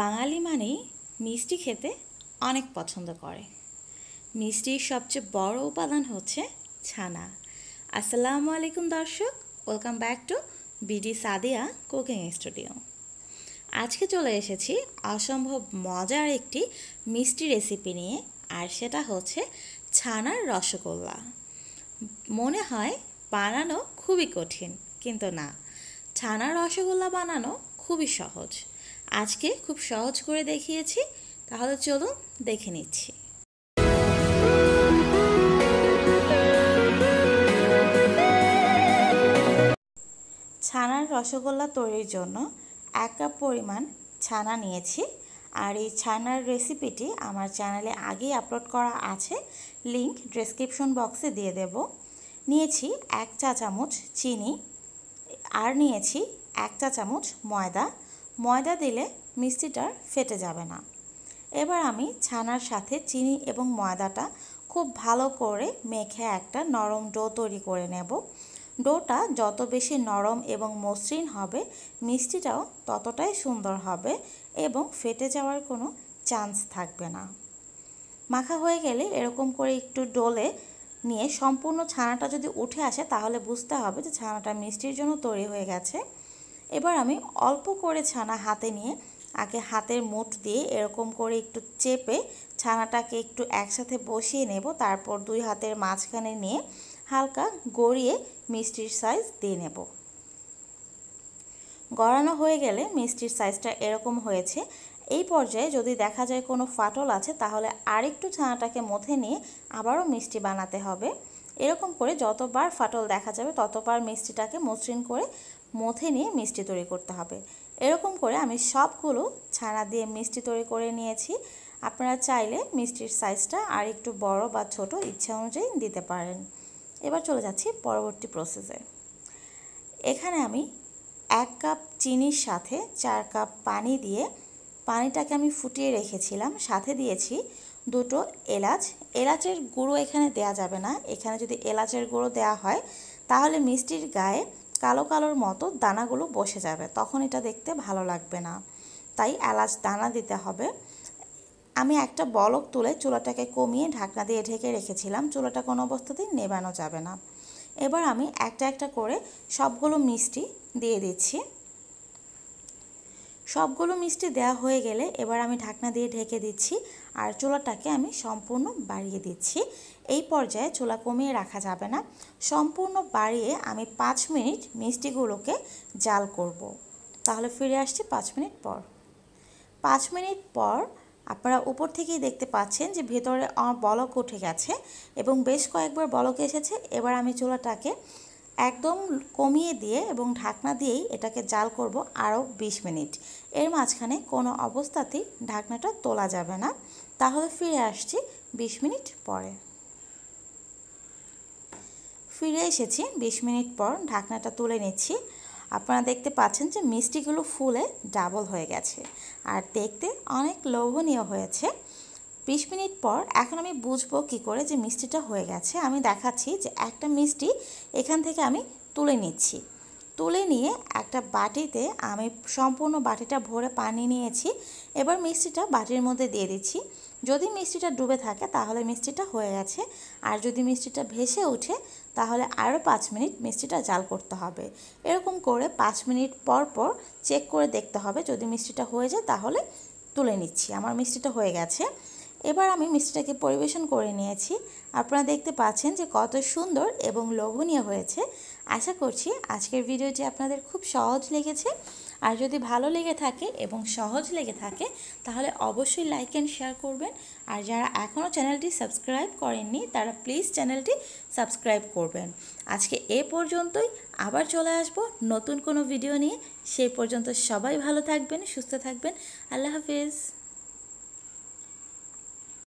বাঙালি মানেই মিষ্টি খেতে অনেক পছন্দ করে। মিষ্টির সবচেয়ে বড় উপাদান হচ্ছে ছানা। আসসালামু আলাইকুম দর্শক welcome back to BD Sadia cooking studio আজকে চলে এসেছি অসম্ভব মজার একটি মিষ্টি রেসিপি নিয়ে, আর সেটা হচ্ছে ছানার রসগোল্লা। মনে হয় বানানো খুবই কঠিন, কিন্তু না। ছানার রসগোল্লা বানানো খুবই সহজ। আজকে খুব সহজ করে দেখিয়েছি, তাহলে চলুন দেখে নিচ্ছি। ছানার রসগোল্লা তৈরির জন্য এক কাপ পরিমাণ ছানা নিয়েছি, আর এই ছানার রেসিপিটি আমার চ্যানেলে আগেই আপলোড করা আছে লিংক ডেসক্রিপশন বক্সে দিয়ে দেব। নিয়েছি এক চা চামচ চিনি, আর নিয়েছি এক চা চামচ ময়দা ময়দা দিলে মিষ্টিটা ফেটে যাবে না। এবার আমি ছানার সাথে চিনি এবং ময়দাটা খুব ভালো করে মেখে একটা নরম ডো তৈরি করে নেব। ডোটা যত বেশি নরম এবং মসৃণ হবে, মিষ্টিটাও ততটাই সুন্দর হবে এবং ফেটে যাওয়ার কোনো চান্স থাকবে না। মাখা হয়ে গেলে এরকম করে একটু ডোলে নিয়ে সম্পূর্ণ ছানাটা যদি উঠে আসে, তাহলে বুঝতে হবে যে ছানাটা মিষ্টির জন্য তৈরি হয়ে গেছে। এবার আমি অল্প করে ছানা হাতে নিয়ে আগে হাতের মুঠ দিয়ে এরকম করে একটু চেপে ছানাটাকে একটু একসাথে বসিয়ে নেব। তারপর দুই হাতের মাঝখানে নিয়ে হালকা গড়িয়ে মিষ্টির সাইজ দিয়ে নেব। গড়ানো হয়ে গেলে মিষ্টির সাইজটা এরকম হয়েছে। এই পর্যায়ে যদি দেখা যায় কোনো ফাটল আছে, তাহলে আরেকটু ছানাটাকে মথে নিয়ে আবারও মিষ্টি বানাতে হবে। এরকম করে যতবার ফাটল দেখা যাবে, ততবার মিষ্টিটাকে মসৃণ করে মথে নিয়ে মিষ্টি তৈরি করতে হবে। এরকম করে আমি সবগুলো ছানা দিয়ে মিষ্টি তৈরি করে নিয়েছি। আপনারা চাইলে মিষ্টির সাইজটা আর একটু বড় বা ছোট ইচ্ছা অনুযায়ী দিতে পারেন। এবার চলে যাচ্ছি পরবর্তী প্রসেসে এখানে আমি এক কাপ চিনির সাথে চার কাপ পানি দিয়ে পানিটাকে আমি ফুটিয়ে রেখেছিলাম। সাথে দিয়েছি দুটো এলাচ। এলাচের গুঁড়ো এখানে দেয়া যাবে না। এখানে যদি এলাচের গুঁড়ো দেওয়া হয়, তাহলে মিষ্টির গায়ে কালো কালোর মতো দানাগুলো বসে যাবে। তখন এটা দেখতে ভালো লাগবে না। তাই এলাচ দানা দিতে হবে। আমি একটা বলক তুলে চুলাটাকে কমিয়ে ঢাকনা দিয়ে ঢেকে রেখেছিলাম। চুলাটা কোনো অবস্থাতেই নেবানো যাবে না। এবার আমি একটা একটা করে সবগুলো মিষ্টি দিয়ে দিচ্ছি। সবগুলো মিষ্টি দেওয়া হয়ে গেলে এবার আমি ঢাকনা দিয়ে ঢেকে দিচ্ছি। আর চুলাটাকে আমি সম্পূর্ণ বাড়িয়ে দিচ্ছি। এই পর্যায়ে চুলা কমিয়ে রাখা যাবে না। সম্পূর্ণ বাড়িয়ে আমি পাঁচ মিনিট মিষ্টিগুলোকে জাল করব। তাহলে ফিরে আসছি পাঁচ মিনিট পর। পাঁচ মিনিট পর আপনারা উপর থেকেই দেখতে পাচ্ছেন যে ভেতরে বলক উঠে গেছে এবং বেশ কয়েকবার বলক এসেছে। এবার আমি চুলাটাকে একদম কমিয়ে দিয়ে এবং ঢাকনা দিয়েই এটাকে জাল করব আরও বিশ মিনিট। এর মাঝখানে কোনো অবস্থাতেই ঢাকনাটা তোলা যাবে না। তাহলে ফিরে আসছি বিশ মিনিট পরে। ফিরে এসেছি বিশ মিনিট পর ঢাকনাটা তুলে নিচ্ছি। আপনারা দেখতে পাচ্ছেন যে মিষ্টিগুলো ফুলে ডাবল হয়ে গেছে। আর দেখতে অনেক লোভনীয় হয়েছে। বিশ মিনিট পর এখন আমি বুঝব কি করে যে মিষ্টিটা হয়ে গেছে। আমি দেখাচ্ছি যে একটা মিষ্টি এখান থেকে আমি তুলে নিচ্ছি। তুলে নিয়ে একটা বাটিতে আমি সম্পূর্ণ বাটিটা ভরে পানি নিয়েছি। এবার মিষ্টিটা বাটির মধ্যে দিয়ে দিচ্ছি। যদি মিষ্টিটা ডুবে থাকে তাহলে মিষ্টিটা হয়ে গেছে। আর যদি মিষ্টিটা ভেসে ওঠে তাহলে আরও পাঁচ মিনিট মিষ্টিটা জাল করতে হবে। এরকম করে পাঁচ মিনিট পর পর চেক করে দেখতে হবে। যদি মিষ্টিটা হয়ে যায় তাহলে তুলে নিচ্ছি। আমার মিষ্টিটা হয়ে গেছে। এবার আমি মিষ্টিটাকে পরিবেশন করে নিয়েছি। আপনারা দেখতে পাচ্ছেন যে কত সুন্দর এবং লোভনীয় হয়েছে। আশা করছি আজকের ভিডিওটি আপনাদের খুব সহজ লেগেছে। আর যদি ভালো লেগে থাকে এবং সহজ লেগে থাকে, তাহলে অবশ্যই লাইক অ্যান্ড শেয়ার করবেন। আর যারা এখনও চ্যানেলটি সাবস্ক্রাইব করেননি, তারা প্লিজ চ্যানেলটি সাবস্ক্রাইব করবেন। আজকে এ পর্যন্তই। আবার চলে আসব নতুন কোনো ভিডিও নিয়ে। সেই পর্যন্ত সবাই ভালো থাকবেন, সুস্থ থাকবেন। আল্লাহ হাফিজ।